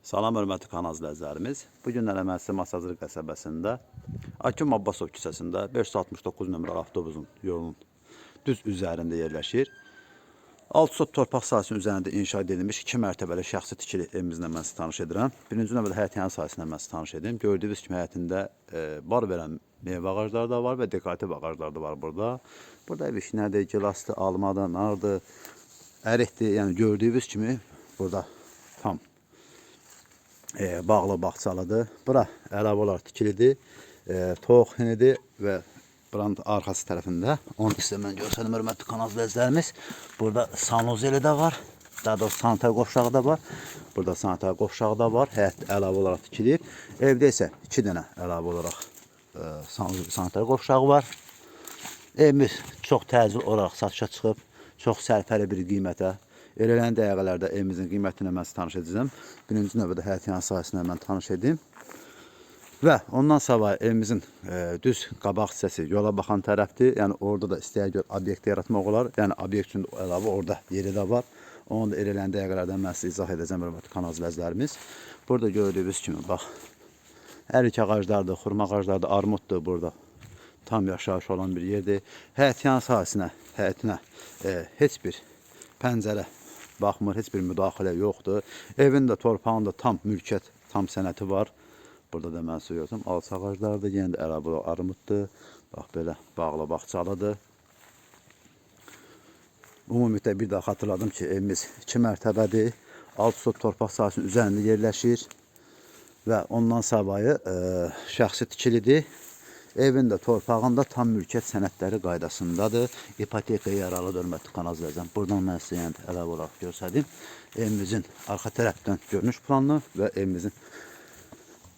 Salam hörmətli kanal izləyicilərimiz. Bu gün Ələməsi Masazır qəsəbəsində Akim Abbasov küçəsində 569 nömrəli avtobusun yolunun düz üzərində yerləşir. Alt sot torpaq sahəsinin üzərində inşa edilmiş 2 mərtəbəli şəxsi tikili evimizlə mən sizi tanış edirəm. Birinci növbədə həyətyanı sahəsində mən sizi tanış edim. Gördüyünüz kimi həyətində e, bar verən meyvə ağacları da var və dekorativ ağaclar da var burada. Burada vişnədir, gilasdır, almadır, nardır, ərikdir. Yəni gördüyünüz kimi burada tam e, bağlı bağçalıdır. Bura əlavə olaraq tikilidir. E, tox hinidir və buranın arxası tərəfində. Onu sizə mən göstərdim hörmətli kanal izləyicilərimiz. Burada sanuzeli də var. Daha doğrusu sanitar qovşağı da var. Burada sanitar qovşağı da var. Həyət əlavə olaraq tikilib. Evdə isə 2 dənə əlavə olaraq e, san- sanitar qovşağı var. Evimiz çox təcil olaraq satışa çıxıb, çox sərfəli bir qiymətə. Elələn dəqiqələrdə evimizin qiyməti ilə mən tanış edəcəm. Birinci növbədə həyətyan sahəsində mən tanış edim. Və ondan sonra evimizin e, düz qabaq hissəsi yola baxan tərəfdir. Yəni orada da istəyə görə obyekt yaratmaq olar. Yəni obyekt üçün əlavə orada yeri də var. Onu da elələn dəqiqələrdən mən sizə izah edəcəm hörmətli kanal izləyicilərimiz. Burada gördüyünüz kimi bax Ərik ağaclardır, xurma ağaclardır, armuddur burada. Tam yaşayış olan bir yerdir. Həyətyan sahəsinə, həyətinə e, heç bir pəncərə baxmır, heç bir müdaxilə yoxdur. Evin də tam mülkiyyət, tam sənəti var. Burada da mən söylüyorsam, alça ağaclardır, yenə də ərabı armuddur. Bax belə bağla bağçalıdır. Ümumiyyətlə bir daha xatırladım ki, evimiz 2 mərtəbədir. Alt sot torpaq sahəsinin üzərində yerləşir və ondan savayı e, şəxsi tikilidir. Evin də torpağın da tam mülkiyyət sənədləri qaydasındadır. İpotekaya yaralı hörmətli kanal izləyəcəm. Buradan mən sizə yəni əlavə olaraq göstərdim. Evimizin arxa tərəfdən görünüş planı və evimizin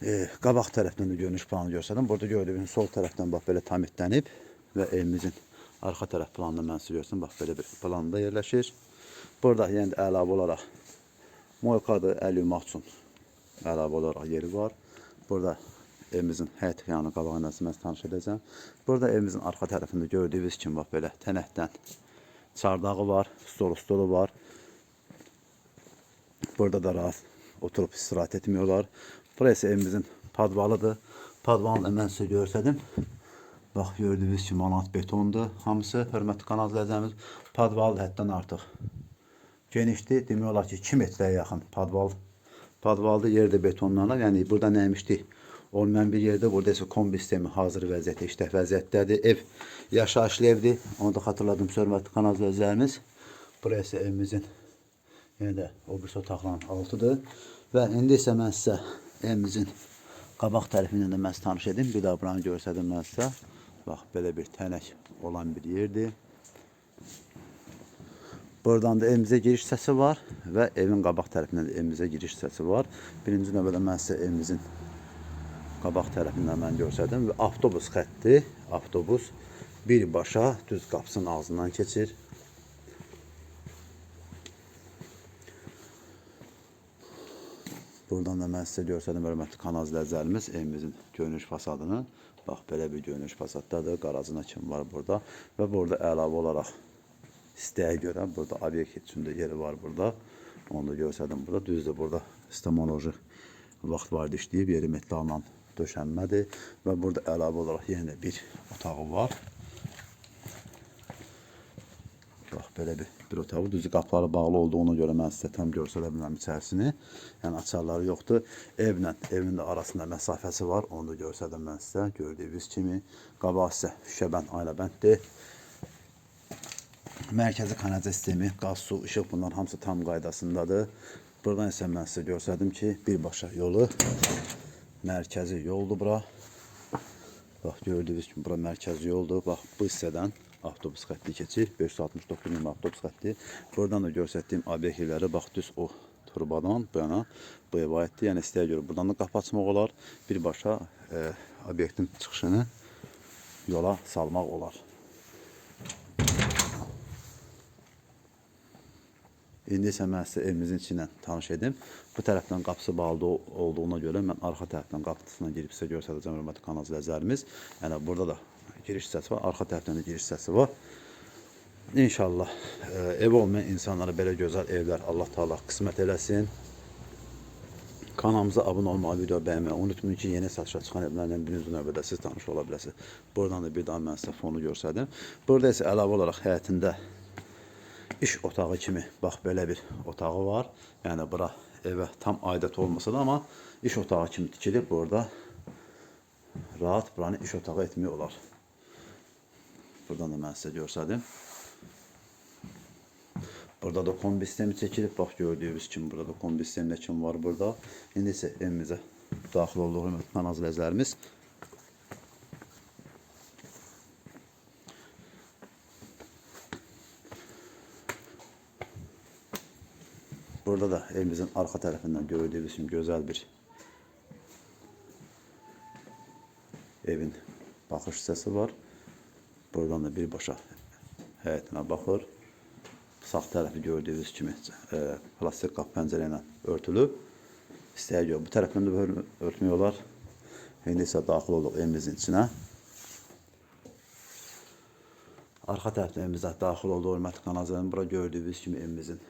e, qabaq tərəfdən də görünüş planı göstərdim. Burada gördüyünüz sol tərəfdən bax belə tamitlənib və evimizin arxa tərəf planını mən sizə göstərdim. Bax belə bir planda yerləşir. Burada də əlavə olaraq moykadır, əl yumaq üçün əlavə olaraq yeri var. Burada evimizin həyət yanı qabağında mən tanış edəcəm. Burada evimizin arxa tərəfində gördüyünüz kimi bax belə tənəkdən çardağı var, stolu stolu var. Burada da rahat oturup istirahat etmiyorlar. Burası evimizin padvalıdır. Padvalını da mən sizə göstərdim. Bax gördüyünüz kimi manat betondur. Hamısı hörmətli kanal izləyəcəyimiz padvalı həddən artıq genişdir. Demək olar ki 2 metrəyə yaxın padval. Padvalda yerdə betonlanır. Yəni burada nəymişdi? Olmayan bir yerdə burada isə kombi sistemi hazır vəziyyətdə, işlək vəziyyətdədir. Ev yaşayışlı evdir. Onu da xatırladım hörmətli kanal izləyicilərimiz. Burası evimizin yenə də o bir otaqların altıdır. Və indi isə mən sizə evimizin qabaq tərəfindən də mən tanış edim. Bir daha buranı göstərdim mən sizə. Bax belə bir tənək olan bir yerdir. Buradan da evimizə giriş hissəsi var və evin qabaq tərəfindən də evimizə giriş hissəsi var. Birinci növbədə mən sizə evimizin qabaq tərəfindən mən göstərdim və avtobus xətti, avtobus birbaşa düz qapısının ağzından keçir. Buradan da mən sizə göstərdim hörmətli kanal izləyicilərimiz evimizin görünüş fasadını. Bax belə bir görünüş fasaddadır. Qarajına kim var burada və burada əlavə olaraq istəyə görə burada obyekt üçün də yeri var burada. Onu da göstərdim burada. Düzdür burada stomoloji vaxt var idi işləyib yeri metalla döşənmədir və burada əlavə olaraq yenə bir otağı var. Bax belə bir bir otağı düzü qapıları bağlı olduğuna görə mən sizə tam göstərə bilmirəm içərisini. Yəni açarları yoxdur. Evlə evin də arasında məsafəsi var. Onu da göstərdim mən sizə. Gördüyünüz kimi qabaq isə şüşəbənd aynabənddir. Mərkəzi kanalizasiya sistemi, qaz, su, işıq bunların hamısı tam qaydasındadır. Buradan isə mən sizə göstərdim ki, birbaşa yolu mərkəzi yoldur bura. Bax gördüyünüz kimi bura mərkəzi yoldur. Bax bu hissədən avtobus xətti keçir. 569 nömrə avtobus xətti. Buradan da göstərdiyim obyektləri bax düz o turbadan bu yana bu evə aiddir. Yəni istəyə görə buradan da qapı açmaq olar. Birbaşa e, obyektin çıxışını yola salmaq olar. İndi isə mən sizə evimizin içindən tanış edim. Bu tərəfdən qapısı bağlı olduğuna görə mən arxa tərəfdən qapısına girib sizə göstərəcəm hörmətli kanal izləyicilərimiz. Yəni burada da giriş hissəsi var, arxa tərəfdən də giriş hissəsi var. İnşallah e, ev olmayan insanlara belə gözəl evlər Allah Taala qismət eləsin. Kanalımıza abone olmağı, video beğenmeyi unutmayın ki yeni satışa çıxan evlərlə birinci növbədə siz tanış ola biləsiniz. Buradan da bir daha mən sizə fonu göstərdim. Burada isə əlavə olaraq həyətində iş otağı kimi bax belə bir otağı var. Yəni bura evə tam aidiyyət olmasa da amma iş otağı kimi tikilib burada rahat buranı iş otağı etmək olar. Buradan da mən sizə göstərdim. Burada da kombi sistemi çəkilib. Bax gördüyünüz kimi burada da kombi sistemi kim var burada. İndi isə evimizə daxil olduq hörmətli Burada da evimizin arka tarafından gördüğünüz gibi güzel bir evin baxış hissəsi var. Buradan da birbaşa həyətinə baxır. Sağ tərəfi gördüyünüz kimi e, plastik qapı pəncərə ilə örtülüb. Bu tərəfdən də örtmək olar. İndi isə daxil olduq evimizin içinə. Arxa tərəfdən evimizə daxil olduq hörmətli kanalcılarım. Bura gördüyünüz kimi evimizin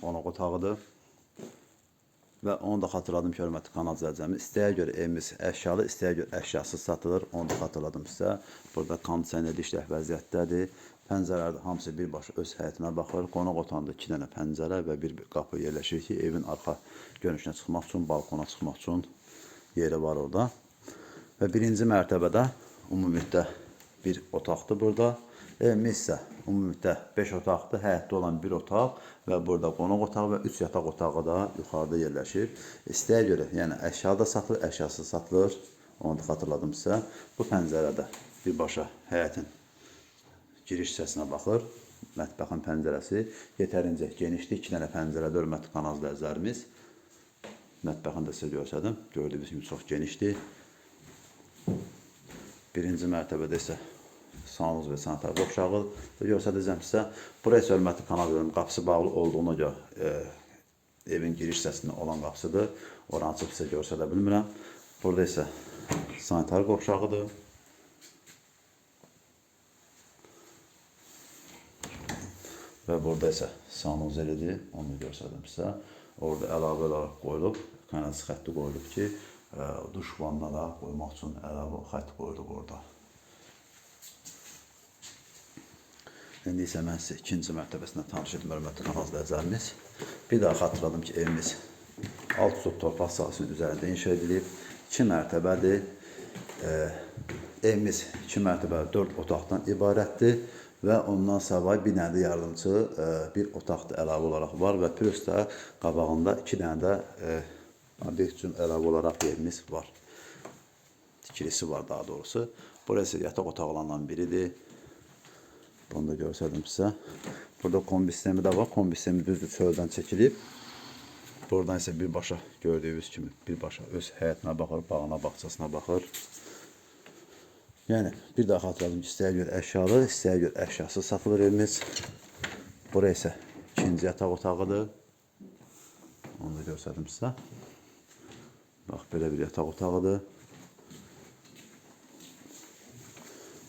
qonaq otağıdır. Və onu da xatırladım ki, hörmətli kanal izləyicilərimiz, istəyə görə evimiz əşyalı, istəyə görə əşyasız satılır. Onu da xatırladım sizə. Burada kondisioner işlək vəziyyətdədir. Pəncərələr hamısı birbaşa öz həyətinə baxır. Qonaq otağında 2 dənə pəncərə və bir qapı yerləşir ki, evin arxa görünüşünə çıxmaq üçün, balkona çıxmaq üçün yeri var orada. Və birinci mərtəbədə ümumilikdə bir otaqdır burada. Evimiz isə ümumilikdə 5 otaqdır, həyətdə olan bir otaq və burada qonaq otağı və 3 yataq otağı da yuxarıda yerləşir. İstəyə görə, yəni əşya da satılır, əşyasız satılır. Onu da xatırladım sizə. Bu pəncərədə birbaşa həyətin giriş hissəsinə baxır. Mətbəxin pəncərəsi yetərincə genişdir. 2 dənə pəncərə hörmətli kanal izləyicilərimiz. Mətbəxini də sizə göstərdim. Gördüyünüz kimi çox genişdir. Birinci mərtəbədə isə sanuz və sanitar qovşağı da göstərəcəm sizə. Buraya isə hörmətli kanal görüm, qapısı bağlı olduğuna görə e, evin giriş hissəsində olan qapısıdır. Oranı açıb sizə göstərə bilmirəm. Burada isə sanitar qovşağıdır. Və burada isə sanuzelidir. Onu göstərdim sizə. Orada əlavə olaraq qoyulub, kanaliz xətti qoyulub ki, e, duş vannalara qoymaq üçün əlavə xətt qoyulub orada. İndi isə mən sizə ikinci mərtəbəsində tanış etdim, hörmətli kanal izləyicilərimiz. Bir daha xatırladım ki, evimiz alt sot torpaq sahəsinin üzərində inşa edilib. 2 mərtəbədir. E, evimiz 2 mərtəbə 4 otaqdan ibarətdir və ondan savay bir dənə də e, bir otaq da əlavə olaraq var və plus da qabağında 2 dənə də e, obyekt üçün əlavə olaraq yerimiz var. Tikilisi var daha doğrusu. Burası yataq otaqlarından biridir. Bunu da göstərdim sizə. Burada kombi sistemi də var. Kombi sistemi düzdür çöldən çəkilib. Buradan isə birbaşa gördüyünüz kimi birbaşa öz həyətinə baxır, bağına, bağçasına baxır. Yəni bir daha xatırladım ki, istəyə görə əşyalı, istəyə görə əşyasız satılır evimiz. Bura isə ikinci yataq otağıdır. Onu da göstərdim sizə. Bax belə bir yataq otağıdır.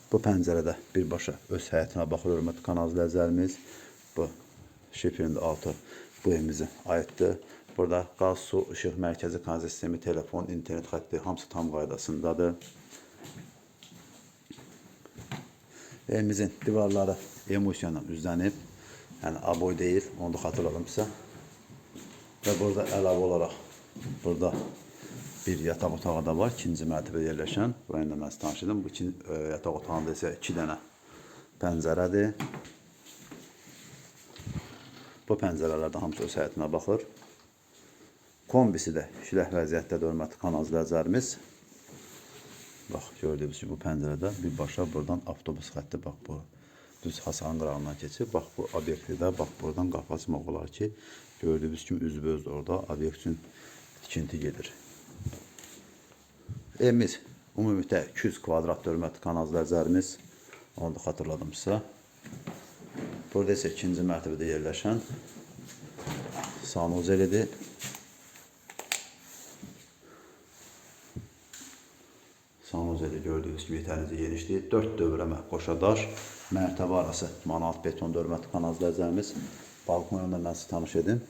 Bu pəncərədə birbaşa öz həyətinə baxır hörmətli kanal izləyicilərimiz. Bu şifrin altı bu evimizə aiddir. Burada qaz, su, işıq, mərkəzi kanalizasiya sistemi, telefon, internet xətti hamısı tam qaydasındadır. Evimizin divarları emulsiyonla üzlənib. Yəni aboy deyil, onu da xatırladım sizə. Və burada əlavə olaraq burada bir yataq otağı da var, ikinci mərtəbədə yerləşən. Burayı da mən sizə tanış. Bu ikinci e, yataq otağında isə 2 dənə pəncərədir. Bu pəncərələrdə hamısı öz həyətinə baxır. Kombisi də işlək vəziyyətdədir hörmətli kanal izləyicilərimiz. Bax gördüyünüz kimi bu pəncərədə birbaşa buradan avtobus xətti bax bu düz Hasan qırağından keçir. Bax bu obyektdə bax buradan qapı açmaq olar ki, gördüyünüz kimi üzbəüz orada obyekt üçün tikinti gedir. Evimiz ümumilikdə 200 kvadrat hörmətli kanal izləyicilərimiz. Onu da xatırladım sizə. Burada isə ikinci mərtəbədə yerləşən sanuzelidir. Sanuzeli gördüyünüz kimi yetərincə genişdir. 4 dövrəmə qoşadaş, mərtəbə arası manat beton hörmətli kanal izləyicilərimiz. Balkonunda mən sizə tanış edim.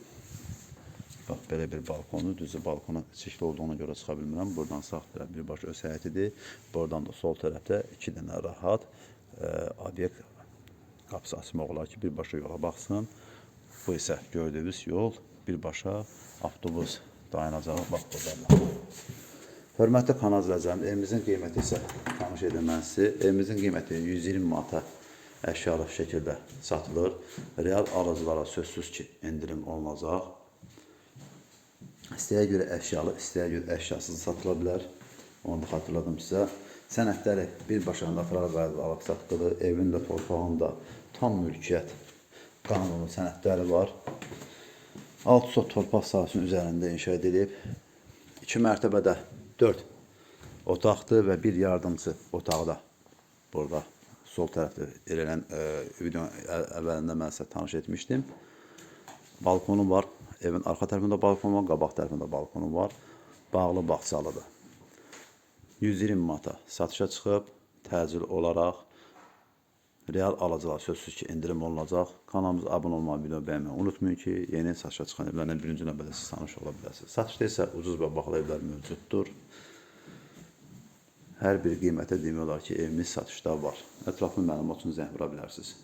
Belə bir balkonu, düzü balkona çirkli olduğuna görə çıxa bilmirəm. Buradan sağ tərəf birbaşa öz həyətidir. Buradan da sol tərəfdə iki dənə rahat e, obyekt qapısı açmaq olar ki, birbaşa yola baxsın. Bu isə gördüyünüz yol birbaşa avtobus dayanacağı bax burdadır. Hörmətli kanal izləyicilərim, evimizin qiyməti isə tanış edim mən sizi. Evimizin qiyməti 120 manata əşyalı şəkildə satılır. Real alıcılara sözsüz ki, endirim olunacaq. İstəyə görə əşyalı, istəyə görə əşyasız satıla bilər. Onu da xatırladım sizə. Sənədləri birbaşa notarial qaydada alıb satqıdır. Evin də, torpağın da tam mülkiyyət qanunu sənədləri var. Alt sot torpaq sahəsinin üzərində inşa edilib. İki mərtəbədə dörd otaqdır və bir yardımçı otaqda burada sol tərəfdə eləyən e, videonun əl- əvvəlində mən sizə tanış etmişdim. Balkonu var. Evin arxa tərəfində balkon var, qabaq tərəfində balkonu var. Bağlı bağçalıdır. 120 manata satışa çıxıb təcil olaraq real alıcılar sözsüz ki endirim olunacaq. Kanalımıza abunə olmağı, video bəyənməyi unutmayın ki, yeni satışa çıxan evlərlə birinci növbədə siz tanış ola bilərsiniz. Satışda isə ucuz və bahalı evlər mövcuddur. Hər bir qiymətə demək olar ki, evimiz satışda var. Ətraflı məlumat üçün zəng vura bilərsiniz.